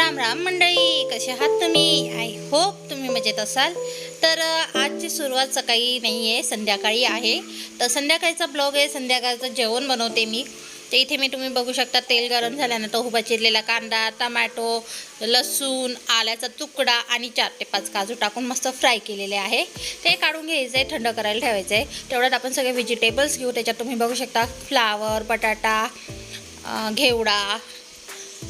राम राम मंडळी कसे आहात तुम्ही? आय होप तुम्ही मजेत असाल. तर आजची सुरुवात सकाळी नाही आहे संध्याकाळी आहे. तर संध्याकाळचा ब्लॉग आहे संध्याकाळचं जेवण बनवते मी. ते इथे मी तुम्ही बघू शकता तेल गरम झाल्यानंतर उभा चिरलेला कांदा टमॅटो लसूण आल्याचा तुकडा आणि चार ते पाच काजू टाकून मस्त फ्राय केलेले आहे. ते काढून घ्यायचं आहे थंड करायला ठेवायचं आहे तेवढ्यात आपण सगळे व्हेजिटेबल्स घेऊ त्याच्यात तुम्ही बघू शकता फ्लावर बटाटा घेवडा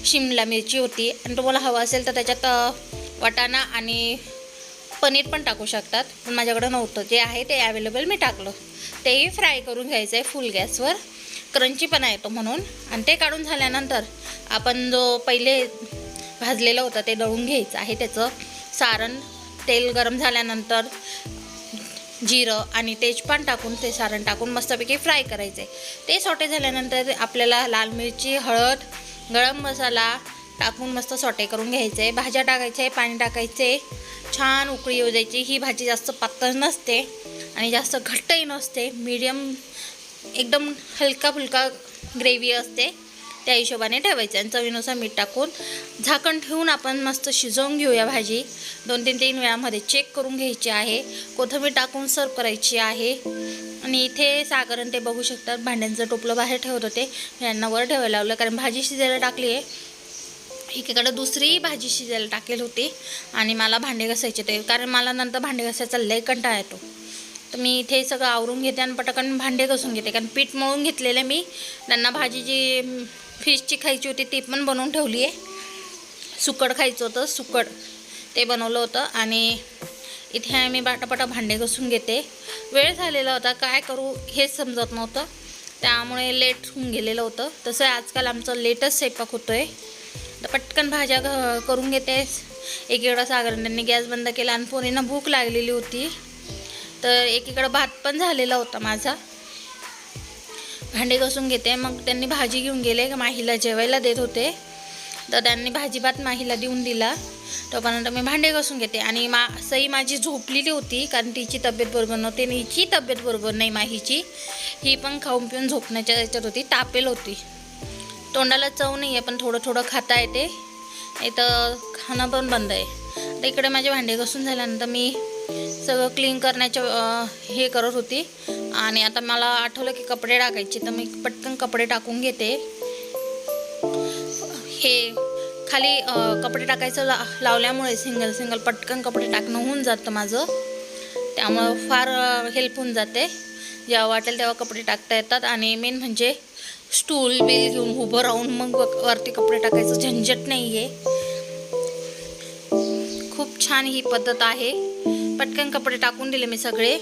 शिमला मिरची होती. आणि तुम्हाला हवं असेल तर त्याच्यात वाटाणा आणि पनीर पण टाकू शकतात. पण माझ्याकडं नव्हतं. जे आहे ते अवेलेबल मी टाकलं. तेही फ्राय करून घ्यायचं आहे फुल गॅसवर क्रंची पण आहे येतो म्हणून. आणि ते काढून झाल्यानंतर आपण जो पहिले भाजलेलं होतं ते दळून घ्यायचं आहे त्याचं. सारण तेल गरम झाल्यानंतर जिरं आणि तेजपान टाकून ते सारण टाकून मस्तपैकी फ्राय करायचे ते सॉटे झाल्यानंतर आपल्याला लाल मिरची हळद गरम मसाला टाकून मस्त सॉटे करून घ्यायचे. भाज्या टाकायचे पाणी टाकायचे. छान उकळी येऊ द्यायची. ही भाजी जास्त पातळ नसते आणि जास्त घट्टही नसते. मीडियम एकदम हलका फुलका ग्रेव्ही असते. त्या हिशोबाने ठेवायचं आणि चवीनुसार मीठ टाकून झाकण ठेवून आपण मस्त शिजवून घेऊया भाजी. दोन तीन तीन वेळामध्ये चेक करून घ्यायची आहे. कोथिंबीर टाकून सर्व करायची आहे. आणि इथे सागरण ते बघू शकतात भांड्यांचं टोपलं बाहेर ठेवत होते. यांना वर ठेवायला लावलं कारण भाजी शिजायला टाकली आहे. एकीकडं दुसरी भाजी शिजायला टाकेल होती आणि मला भांडे घासायचे ते कारण मला नंतर भांडे घासायचा लय कंटाळा येतो. तर मी इथे सगळं आवरून घेते आणि पटकन भांडे घासून घेते कारण पीठ मळून घेतलेलं मी. त्यांना भाजी जी फिशची खायची होती ती पण बनवून ठेवली आहे. सुकड खायचं होतं सुकड. ते बनवलं होतं आणि इथे मी बाटापाटा भांडे घसून घेते. वेळ झालेला होता काय करू हेच समजत नव्हतं. त्यामुळे लेट होऊन गेलेलं होतं. तसं आजकाल आमचं लेटच स्वयंपाक होतो आहे तर पटकन भाज्या घ- करून घेते. एकीकडं सागरण त्यांनी गॅस बंद केला आणि पोरींना भूक लागलेली होती. तर एकीकडं भात पण झालेला होता माझा. भांडे घसून घेते. मग त्यांनी भाजी घेऊन गेले. माहीला जेवायला देत होते. तर त्यांनी भाजी भात माहीला देऊन दिला. तोपर्यंत मी भांडे घासून घेते. आणि मा सई माझी झोपलेली होती कारण तिची तब्येत बरोबर नव्हती आणि हिची तब्येत बरोबर नाही माहीची ही पण खाऊन पिऊन झोपण्याच्या याच्यात होती तापेल होती. तोंडाला चव नाही आहे पण थोडं थोडं खाता येते. नाही तर खाणं पण बंद आहे. तर इकडे माझे भांडे घासून झाल्यानंतर मी सगळं क्लीन करण्याच्या हे करत होती. आणि आता मला आठवलं की कपडे टाकायचे तर मी पटकन कपडे टाकून घेते. हे खाली कपडे टाकायचं ला लावल्यामुळे सिंगल सिंगल पटकन कपडे टाकणं होऊन जातं माझं. त्यामुळं फार हेल्प होऊन जाते. जेव्हा वाटेल तेव्हा कपडे टाकता येतात आणि मेन म्हणजे स्टूल बिल घेऊन उभं राहून मग व- वरती कपडे टाकायचं झंझट नाही आहे खूप छान ही पद्धत आहे. पटकन कपडे टाकून दिले मी सगळे.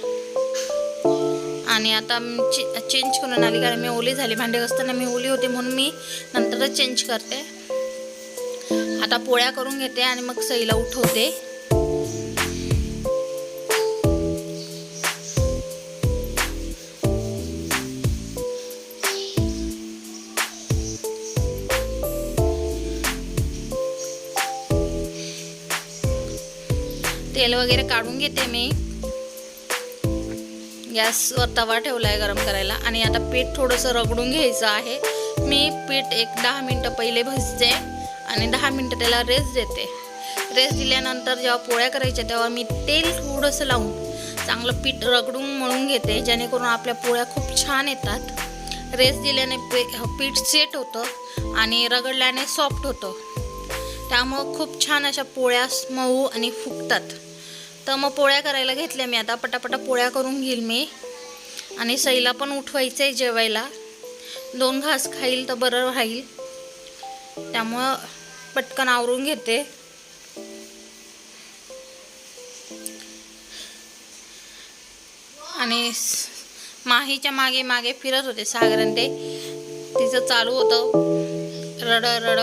आणि आता चे चेंज करून आली कारण मी ओली झाली. भांडे घासताना मी ओली होते म्हणून मी नंतरच चेंज करते. आता पोळ्या करून घेते आणि मग सईला उठवते. तेल वगैरे काढून घेते मी. गॅसवर तवा ठेवला आहे गरम करायला आणि आता पीठ थोडंसं रगडून घ्यायचं आहे. मी पीठ एक दहा मिनटं पहिले भजते. आणि दहा मिनटं त्याला रेस्ट देते. रेस्ट दिल्यानंतर जेव्हा पोळ्या करायच्या तेव्हा मी तेल थोडंसं लावून चांगलं पीठ रगडून मळून घेते जेणेकरून आपल्या पोळ्या खूप छान येतात. रेस्ट दिल्याने पे पीठ सेट होतं आणि रगडल्याने सॉफ्ट होतं. त्यामुळं खूप छान अशा पोळ्या मऊ आणि फुगतात. तर मग पोळ्या करायला घेतल्या मी. आता पटापटा पोळ्या करून घेईल मी. आणि सईला पण उठवायचं आहे जेवायला. दोन घास खाईल तर बरं राहील. त्यामुळं पटकन आवरून घेते. आणि माहीच्या मागे मागे फिरत होते सागरण ते. तिचं चालू होतं. रड रड.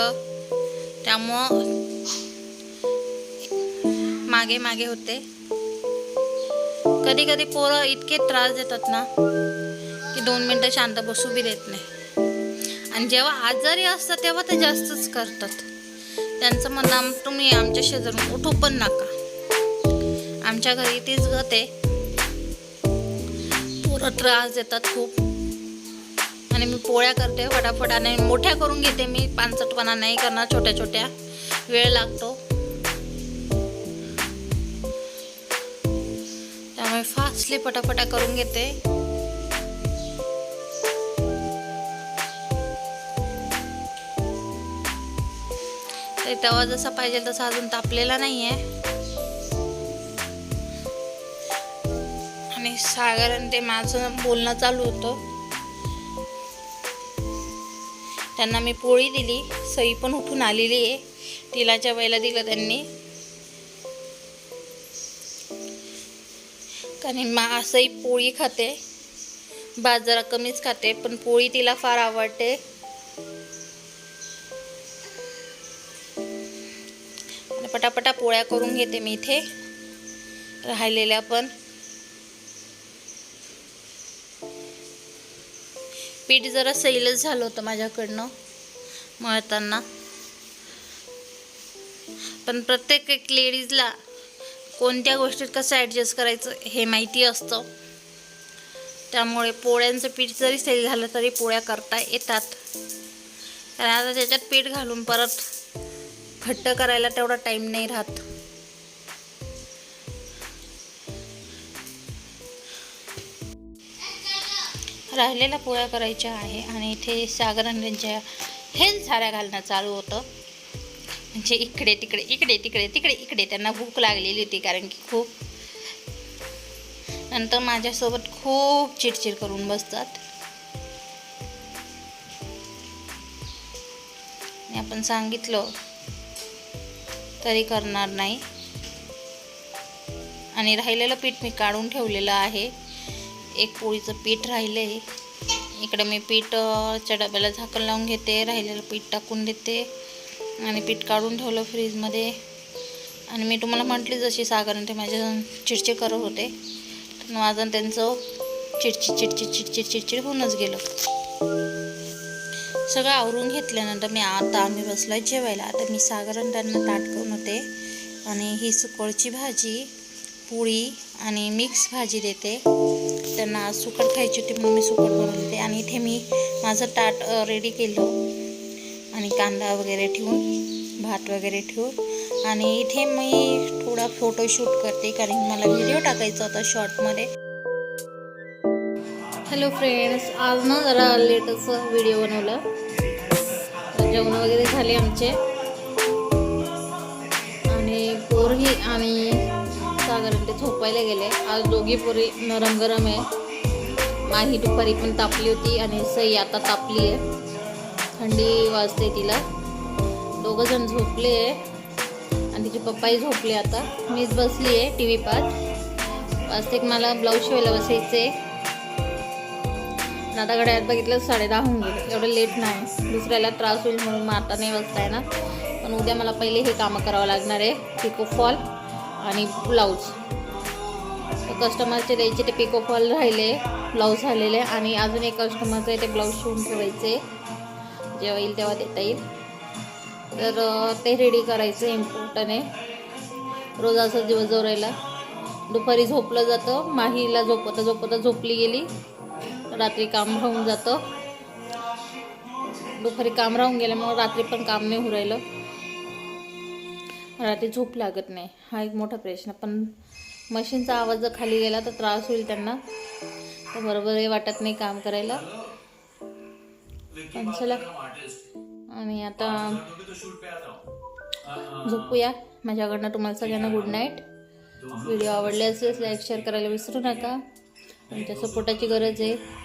त्यामुळं मागे मागे होते. कधी कधी पोरं इतके त्रास देतात ना की दोन मिनटं शांत बसू बी देत नाही. आणि जेव्हा आजारी असतात तेव्हा ते जास्तच करतात. त्यांचं म्हणणं तुम्ही आमच्या शेजारून उठू पण नका. आमच्या घरी तीच गत आहे. त्रास देतात खूप. आणि मी पोळ्या करते फटाफट. आणि मोठ्या करून घेते मी पानसटपणा नाही करणार छोट्या छोट्या. वेळ लागतो. त्यामुळे फास्टली पटापटा करून घेते. तर तवा जसा पाहिजे तसा अजून तापलेला नाही आहे आणि साधारण ते माझं बोलणं चालू होतं. त्यांना मी पोळी दिली सई पण उठून आलेली आहे. तिलाच्या वेळेला दिलं त्यांनी. कारण मा असंही पोळी खाते. बाजरा कमीच खाते पण पोळी तिला फार आवडते. पटापटा पोळ्या करून घेते मी इथे. राहिलेल्या पण. पीठ जरा सैलच झालं होतं माझ्याकडनं मळताना. पण प्रत्येक एक लेडीजला कोणत्या गोष्टीत कसं ॲडजस्ट करायचं हे माहिती असतं. त्यामुळे पोळ्यांचं पीठ जरी सैल झालं तरी पोळ्या करता येतात. कारण आता त्याच्यात पीठ घालून परत घट्ट करायला तेवढा टाईम नाही राहत. राहिलेल्या पोळ्या करायच्या आहे आणि इथे सागरांच्या त्यांच्या हेच झाऱ्या घालणं चालू होतं. म्हणजे इकडे तिकडे इकडे तिकडे तिकडे इकडे त्यांना भूक लागलेली होती कारण की खूप. नंतर माझ्यासोबत खूप चिडचिड करून बसतात. आणि आपण सांगितलं तरी करणार नाही. आणि राहिलेलं पीठ मी काढून ठेवलेलं आहे. एक पोळीचं पीठ राहिलं. आहे इकडं मी पीठच्या डब्याला झाकण लावून घेते. राहिलेलं पीठ टाकून देते. आणि पीठ काढून ठेवलं फ्रीजमध्ये. आणि मी तुम्हाला म्हटली जशी साधारण ते माझ्या चिडचिड करत होते. तर माझं त्यांचं चिडचिड चिडचिड चिडचिड चिडचिड होऊनच गेलं. सगळं आवरून घेतल्यानंतर मी आता आम्ही बसलो जेवायला. आता मी साधारण त्यांना ताट करून होते आणि ही सुकळची भाजी पोळी आणि मिक्स भाजी देते. त्यांना सुकट खायची होती म्हणून मी सुकट बनवते आणि इथे मी माझं ताट रेडी केलं. आणि कांदा वगैरे ठेवून भात वगैरे ठेवून. आणि इथे मी थोडा फोटोशूट करते कारण की मला व्हिडिओ टाकायचा होता शॉर्टमध्ये हॅलो फ्रेंड्स आज ना जरा लेटच व्हिडिओ बनवला. जेवण वगैरे झाले आमचे. आणि पोरही आणि सागर ते झोपायला गेले. आज दोघी पोरी नरम गरम आहे. माही दुपारी पण तापली होती आणि सई आता तापली आहे. थंडी वाजते तिला. दोघं जण झोपले आहे. आणि तिचे पप्पाही झोपले आता. मीच बसली आहे टी व्ही पाच वाजते मला ब्लाऊज शिवायला बसायचे आणि आता घड्यात बघितलं साडे दहा होऊन गेले. एवढं लेट नाही. दुसऱ्याला त्रास होईल म्हणून मग आता नाही बसता येणार पण उद्या मला पहिले हे कामं करावं लागणार आहे. पिको फॉल आणि ब्लाऊज कस्टमरचे द्यायचे ते पिको फॉल राहिले ब्लाऊज झालेले आणि अजून एक कस्टमरचं आहे ते ब्लाऊज शिवून ठेवायचे. जेव्हा येईल तेव्हा देता येईल. तर ते रेडी करायचं इम्पॉर्टंट आहे. रोज असं दिवस जोरायला. दुपारी झोपलं जातं. माहीला झोपता झोपता झोपली गेली. रात्री काम राहून जातं. दुपारी काम राहून गेल्यामुळं रात्री पण काम नाही होऊ राहिलं. रात्री झोप लागत नाही. हा एक मोठा प्रश्न. पण मशीनचा आवाज जर खाली गेला तर त्रास होईल त्यांना. तर बरोबरही वाटत नाही काम करायला. पण चला. आणि आता झोपूया. माझ्याकडनं तुम्हाला सगळ्यांना गुड नाईट व्हिडिओ आवडले असेल लाईक शेअर करायला विसरू नका. तुमच्या सपोर्टाची गरज आहे.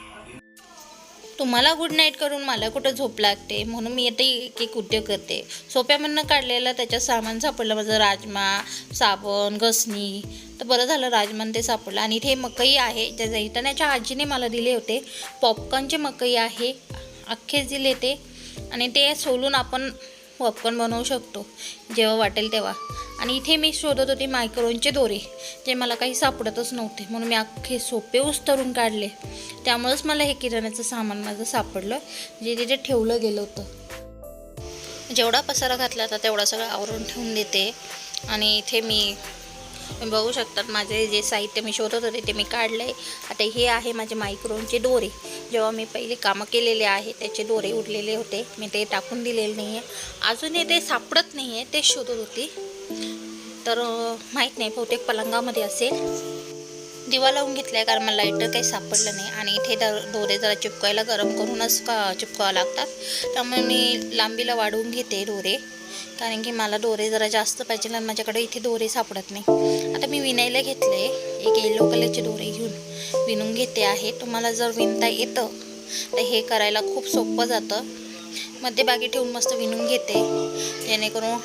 तुम्हाला गुड नाईट करून मला कुठं झोप लागते? म्हणून मी येते एक एक उद्योग करते. सोप्यामधनं काढलेलं त्याच्यात सामान सापडलं. माझं राजमा साबण घसणी. तर बरं झालं राजमान ते सापडलं. आणि इथे मकई आहे. ज्या जैतानाच्या आजीने मला दिले होते. पॉपकॉर्नचे मकई आहे. अख्खेच दिले ते. आणि ते सोलून आपण पॉपकॉर्न बनवू शकतो. जेव्हा वाटेल तेव्हा. आणि इथे मी शोधत होते मायक्रोनचे दोरे जे मला काही सापडतच नव्हते. म्हणून मी अख्खे सोपे उस्तरून काढले. त्यामुळेच मला हे किराण्याचं सामान माझं सापडलं जे तिथे ठेवलं गेलं होतं. जेवढा पसारा घातला होता तेवढा सगळं आवरून ठेवून देते. आणि इथे मी तुम्ही बघू शकतात माझे जे साहित्य मी शोधत होते ते मी काढलं आहे आता हे आहे माझे मायक्रोनचे दोरे. जेव्हा मी पहिले कामं केलेले आहे त्याचे दोरे उरलेले होते. मी ते टाकून दिलेले नाही आहे अजूनही ते सापडत नाही आहे तेच शोधत होती. तर माहीत नाही बहुतेक पलंगामध्ये असेल. दिवा लावून घेतलाय कारण मला लाईटर काही सापडलं नाही. आणि इथे दर दोरे जरा चिपकायला गरम करूनच का चिपकावं लागतात. त्यामुळे मी लांबीला वाढवून घेते दोरे. कारण की मला दोरे जरा जास्त पाहिजे आणि माझ्याकडे इथे दोरे सापडत नाही. आता मी विणायला घेतले एक येलो कलरचे दोरे घेऊन. विणून घेते आहे. तुम्हाला जर विणता येतं तर हे करायला खूप सोपं जातं. मध्यभागी ठेवून मस्त विणून घेते. जेणेकरून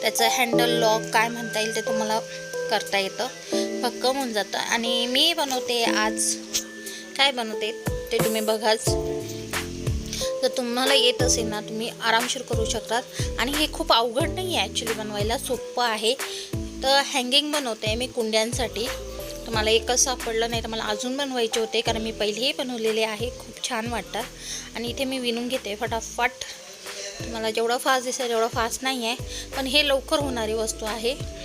त्याचं हँडल लॉक काय म्हणता येईल ते तुम्हाला करता येतं. भक्कम होऊन जातं. आणि मी बनवते आज. काय बनवते ते तुम्ही बघाच. जर तुम्हाला येत असेल ना तुम्ही आरामशीर करू शकतात. आणि हे खूप अवघड नाही आहे ॲक्च्युली बनवायला सोपं आहे. तर हँगिंग बनवते मी कुंड्यांसाठी. तुम्हाला एकच सापडलं नाही तर मला अजून बनवायचे होते कारण मी पहिलेही बनवलेले आहे. खूप छान वाटतात. आणि इथे मी विणून घेते फटाफट. तुम्हाला जेवढं फास्ट दिसेल तेवढं फास्ट नाही आहे. पण हे लवकर होणारी वस्तू आहे.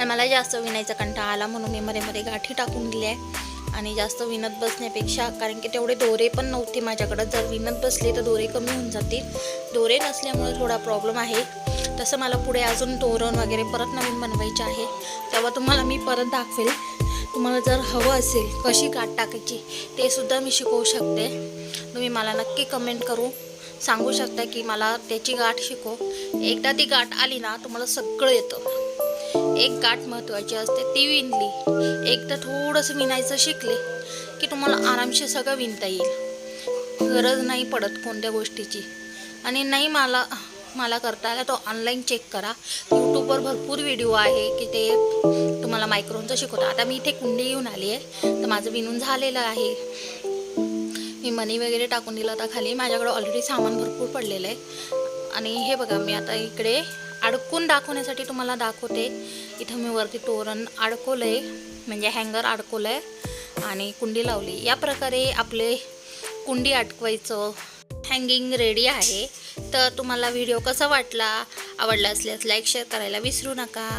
आणि मला जास्त विणायचा कंटाळा आला म्हणून मी मध्ये मध्ये गाठी टाकून दिली आहे आणि जास्त विणत बसण्यापेक्षा कारण की तेवढे दोरे पण नव्हते माझ्याकडं. जर विणत बसले तर दोरे कमी होऊन जातील. दोरे नसल्यामुळे थोडा प्रॉब्लेम आहे. तसं मला पुढे अजून तोरण वगैरे परत नवीन बनवायचे आहे. तेव्हा तुम्हाला मी परत दाखवेल. तुम्हाला जर हवं असेल कशी गाठ टाकायची ते सुद्धा मी शिकवू शकते. तुम्ही मला नक्की कमेंट करू. सांगू शकता की मला त्याची गाठ शिकव. एकदा ती गाठ आली ना तुम्हाला सगळं येतं. एक गाठ महत्त्वाची असते ती विणली. एकदा थोडंसं विणायचं शिकले की तुम्हाला आरामशीर सगळं विणता येईल. गरज नाही पडत कोणत्या गोष्टीची. आणि नाही मला मला करता आला तो ऑनलाईन चेक करा. यूट्यूबवर भरपूर व्हिडिओ आहे की ते तुम्हाला मायक्रोनचं शिकवतं आता मी इथे कुंडी घेऊन आली आहे. तर माझं विणून झालेलं आहे. मी मनी वगैरे टाकून दिला होता खाली. माझ्याकडे ऑलरेडी सामान भरपूर पडलेलं आहे. आणि हे बघा मी आता इकडे अडकून दाखवण्यासाठी तुम्हाला दाखवते. इथं मी वरती तोरण अडकवलं आहे म्हणजे हँगर अडकवलं आहे आणि कुंडी लावली. या प्रकारे आपले कुंडी अडकवायचं हँगिंग रेडी आहे. तर तुम्हाला व्हिडिओ कसा वाटला आवडला असल्यास लाईक शेअर करायला विसरू नका.